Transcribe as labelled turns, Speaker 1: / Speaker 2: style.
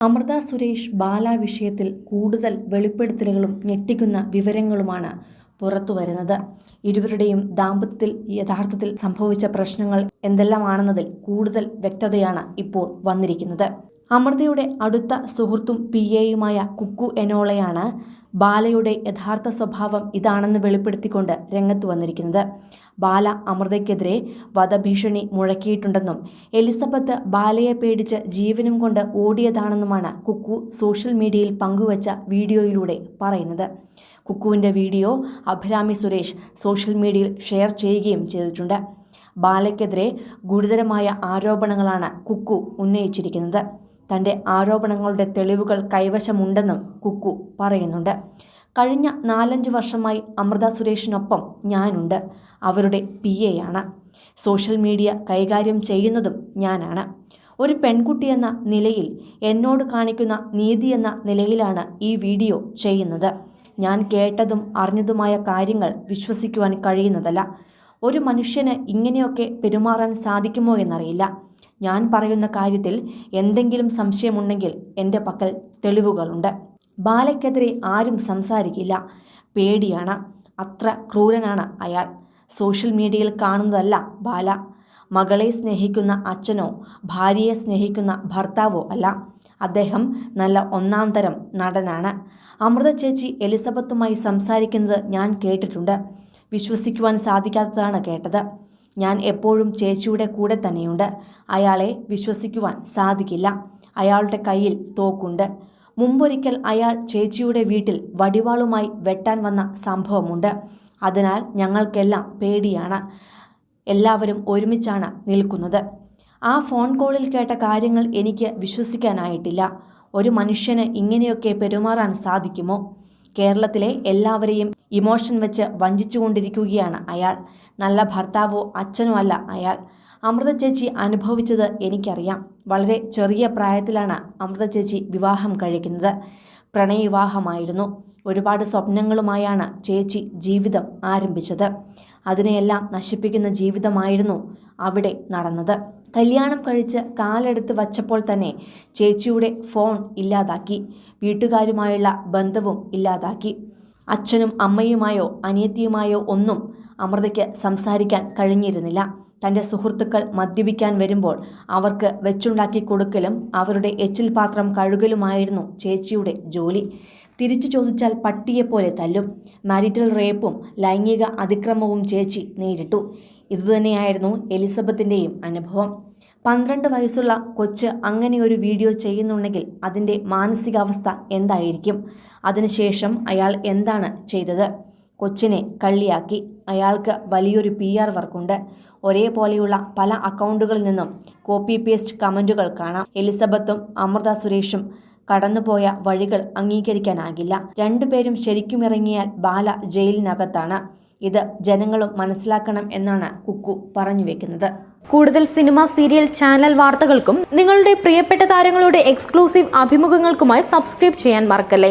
Speaker 1: അമൃത സുരേഷ് ബാല വിഷയത്തിൽ കൂടുതൽ വെളിപ്പെടുത്തലുകളും ഞെട്ടിക്കുന്ന വിവരങ്ങളുമാണ് പുറത്തു വരുന്നത് ഇരുവരുടെയും ദാമ്പത്യത്തിൽ യഥാർത്ഥത്തിൽ സംഭവിച്ച പ്രശ്നങ്ങൾ എന്തെല്ലാമാണെന്നതിൽ കൂടുതൽ വ്യക്തതയാണ് ഇപ്പോൾ വന്നിരിക്കുന്നത്. അമൃതയുടെ അടുത്ത സുഹൃത്തും പി എയുമായ കുക്കു എനോളയാണ് ബാലയുടെ യഥാർത്ഥ സ്വഭാവം ഇതാണെന്ന് വെളിപ്പെടുത്തിക്കൊണ്ട് രംഗത്ത് വന്നിരിക്കുന്നത്. ബാല അമൃതയ്ക്കെതിരെ വധഭീഷണി മുഴക്കിയിട്ടുണ്ടെന്നും എലിസബത്ത് ബാലയെ പേടിച്ച് ജീവനും കൊണ്ട് ഓടിയതാണെന്നുമാണ് കുക്കു സോഷ്യൽ മീഡിയയിൽ പങ്കുവച്ച വീഡിയോയിലൂടെ പറയുന്നത്. കുക്കുവിന്റെ വീഡിയോ അഭിരാമി സുരേഷ് സോഷ്യൽ മീഡിയയിൽ ഷെയർ ചെയ്യുകയും ചെയ്തിട്ടുണ്ട്. ബാലയ്ക്കെതിരെ ഗുരുതരമായ ആരോപണങ്ങളാണ് കുക്കു ഉന്നയിച്ചിരിക്കുന്നത്. തന്റെ ആരോപണങ്ങളുടെ തെളിവുകൾ കൈവശമുണ്ടെന്നും കുക്കു പറയുന്നുണ്ട്. കഴിഞ്ഞ നാലഞ്ച് വർഷമായി അമൃത സുരേഷിനൊപ്പം ഞാനുണ്ട്. അവരുടെ പി എയാണ് സോഷ്യൽ മീഡിയ കൈകാര്യം ചെയ്യുന്നതും ഞാനാണ്. ഒരു പെൺകുട്ടി എന്ന നിലയിൽ എന്നോട് കാണിക്കുന്ന നീതി എന്ന നിലയിലാണ് ഈ വീഡിയോ ചെയ്യുന്നത്. ഞാൻ കേട്ടതും അറിഞ്ഞതുമായ കാര്യങ്ങൾ വിശ്വസിക്കുവാൻ കഴിയുന്നതല്ല. ഒരു മനുഷ്യന് ഇങ്ങനെയൊക്കെ പെരുമാറാൻ സാധിക്കുമോ എന്നറിയില്ല. ഞാൻ പറയുന്ന കാര്യത്തിൽ എന്തെങ്കിലും സംശയമുണ്ടെങ്കിൽ എന്റെ പക്കൽ തെളിവുകളുണ്ട്. ബാലയ്ക്കെതിരെ ആരും സംസാരിക്കില്ല. പേടിയാണ്. അത്ര ക്രൂരനാണ് അയാൾ. സോഷ്യൽ മീഡിയയിൽ കാണുന്നതല്ല ബാല. മകളെ സ്നേഹിക്കുന്ന അച്ഛനോ ഭാര്യയെ സ്നേഹിക്കുന്ന ഭർത്താവോ അല്ല. അദ്ദേഹം നല്ല ഒന്നാം തരം നടനാണ്. അമൃത ചേച്ചി എലിസബത്തുമായി സംസാരിക്കുന്നത് ഞാൻ കേട്ടിട്ടുണ്ട്. വിശ്വസിക്കുവാൻ സാധിക്കാത്തതാണ് കേട്ടത്. ഞാൻ എപ്പോഴും ചേച്ചിയുടെ കൂടെ തന്നെയുണ്ട്. അയാളെ വിശ്വസിക്കുവാൻ സാധിക്കില്ല. അയാളുടെ കയ്യിൽ തോക്കുണ്ട്. മുമ്പൊരിക്കൽ അയാൾ ചേച്ചിയുടെ വീട്ടിൽ വടിവാളുമായി വെട്ടാൻ വന്ന സംഭവമുണ്ട്. അതിനാൽ ഞങ്ങൾക്കെല്ലാം പേടിയാണ്. എല്ലാവരും ഒരുമിച്ചാണ് നിൽക്കുന്നത്. ആ ഫോൺ കോളിൽ കേട്ട കാര്യങ്ങൾ എനിക്ക് വിശ്വസിക്കാനായിട്ടില്ല. ഒരു മനുഷ്യന് ഇങ്ങനെയൊക്കെ പെരുമാറാൻ സാധിക്കുമോ? കേരളത്തിലെ എല്ലാവരെയും ഇമോഷൻ വെച്ച് വഞ്ചിച്ചുകൊണ്ടിരിക്കുകയാണ് അയാൾ. നല്ല ഭർത്താവോ അച്ഛനോ അല്ല അയാൾ. അമൃത ചേച്ചി അനുഭവിച്ചത് എനിക്കറിയാം. വളരെ ചെറിയ പ്രായത്തിലാണ് അമൃത ചേച്ചി വിവാഹം കഴിക്കുന്നത്. പ്രണയവിവാഹമായിരുന്നു. ഒരുപാട് സ്വപ്നങ്ങളുമായാണ് ചേച്ചി ജീവിതം ആരംഭിച്ചത്. അതിനെയെല്ലാം നശിപ്പിക്കുന്ന ജീവിതമായിരുന്നു അവിടെ നടന്നത്. കല്യാണം കഴിച്ച് കാലെടുത്ത് വച്ചപ്പോൾ തന്നെ ചേച്ചിയുടെ ഫോൺ ഇല്ലാതാക്കി വീട്ടുകാരുമായുള്ള ബന്ധവും ഇല്ലാതാക്കി. അച്ഛനും അമ്മയുമായോ അനിയത്തിയുമായോ ഒന്നും അമൃതയ്ക്ക് സംസാരിക്കാൻ കഴിഞ്ഞിരുന്നില്ല. തന്റെ സുഹൃത്തുക്കൾ മദ്യപിക്കാൻ വരുമ്പോൾ അവർക്ക് വെച്ചുണ്ടാക്കി കൊടുക്കലും അവരുടെ എച്ചിൽ പാത്രം കഴുകലുമായിരുന്നു ചേച്ചിയുടെ ജോലി. തിരിച്ചു ചോദിച്ചാൽ പട്ടിയെപ്പോലെ തല്ലും. മാരിറ്റൽ റേപ്പും ലൈംഗിക അതിക്രമവും ചേച്ചി നേരിട്ടു. ഇതുതന്നെയായിരുന്നു എലിസബത്തിന്റെയും അനുഭവം. പന്ത്രണ്ട് വയസ്സുള്ള കൊച്ച് അങ്ങനെ ഒരു വീഡിയോ ചെയ്യുന്നുണ്ടെങ്കിൽ അതിന്റെ മാനസികാവസ്ഥ എന്തായിരിക്കും? അതിനുശേഷം അയാൾ എന്താണ് ചെയ്തത്? കൊച്ചിനെ കള്ളിയാക്കി. അയാൾക്ക് വലിയൊരു പി ആർ വർക്കുണ്ട്. ഒരേപോലെയുള്ള പല അക്കൗണ്ടുകളിൽ നിന്നും കോപ്പി പേസ്റ്റ് കമന്റുകൾ കാണാം. എലിസബത്തും അമൃത സുരേഷും കടന്നുപോയ വഴികൾ അംഗീകരിക്കാനാകില്ല. രണ്ടുപേരും ശരിക്കും ഇറങ്ങിയാൽ ബാല ജയിലിനകത്താണ്. ഇത് ജനങ്ങളും മനസ്സിലാക്കണം എന്നാണ് കുക്കു പറഞ്ഞു വെക്കുന്നത്.
Speaker 2: കൂടുതൽ സിനിമ സീരിയൽ ചാനൽ വാർത്തകൾക്കും നിങ്ങളുടെ പ്രിയപ്പെട്ട താരങ്ങളുടെ എക്സ്ക്ലൂസീവ് അഭിമുഖങ്ങൾക്കുമായി സബ്സ്ക്രൈബ് ചെയ്യാൻ മറക്കല്ലേ?